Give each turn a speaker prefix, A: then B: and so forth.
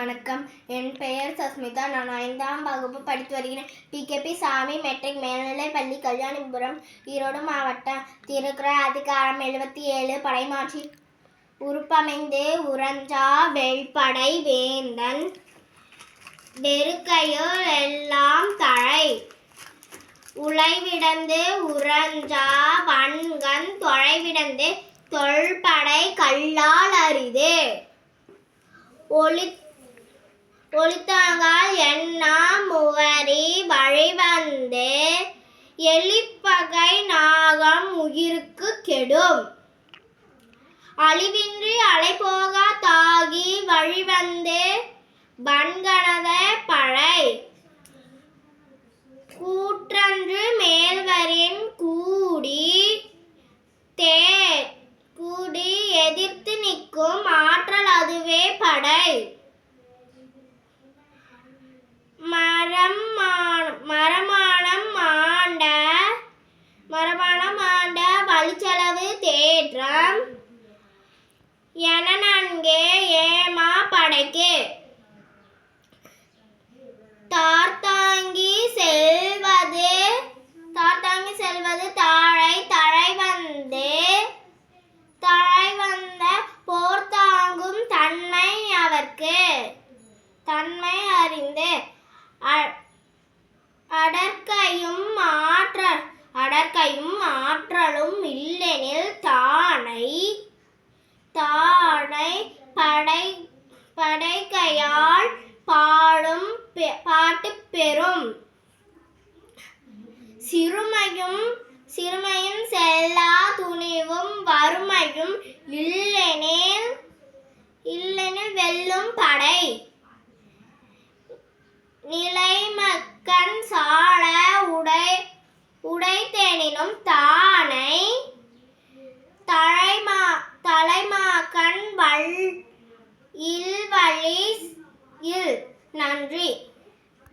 A: வணக்கம். என் பெயர் சஸ்மிதா. நான் ஐந்தாம் வகுப்பு படித்து வருகிறேன். பிகேபி சாமி மெட்ரிக் மேல்நிலை பள்ளி கல்யாணிபுரம் ஈரோடு மாவட்டம். திருக்குற அதிகாரம் எழுபத்தி ஏழு படைமாற்றி உருப்பமைந்து உறஞ்சா வெள்படை வேந்தன். வெறுக்கையுள் எல்லாம் தழை. உழைவிடந்து உறஞ்சா வன்கண் தொலைவிடந்து தொல்படை கல்லால் அரிது. ஒளி ஒளித்தாங்கால் எண்ணாம் முவரி வழிவந்து எலிப்பகை நாகம் உயிருக்கு கெடும். அழிவின்றி அலைபோகா தாகி வழிவந்து வன்கணத பழை. கூற்றன்று மேல்வரின் கூடி தேர் கூடி எதிர்த்து நிற்கும் ஆற்றல் அதுவே படை. என நன்கே ஏமா படைக்கு. தார்த்தாங்கி செல்வது தார்த்தாங்கி செல்வது தாழை தழை வந்து. தழை வந்த போர் தாங்கும் தன்மை அவர்க்கு. தன்மை அறிந்து அ- அடற்கையும் ஆற்ற அடற்கையும் ஆற்றலும் இல்லெனில் தானை தானை படை படைக்கையால் பாடும் பெ- பாட்டு பெறும். சிறுமையும் சிறுமையும் செல்லா துணிவும் வறுமையும் இல்லெனில் இல்லெனில் வெல்லும் படை. நிலைமக்கன் சால உடை உடைத்தேனினும் தானை தலைமா தலைமாக்கன் வல் இல் நன்றி.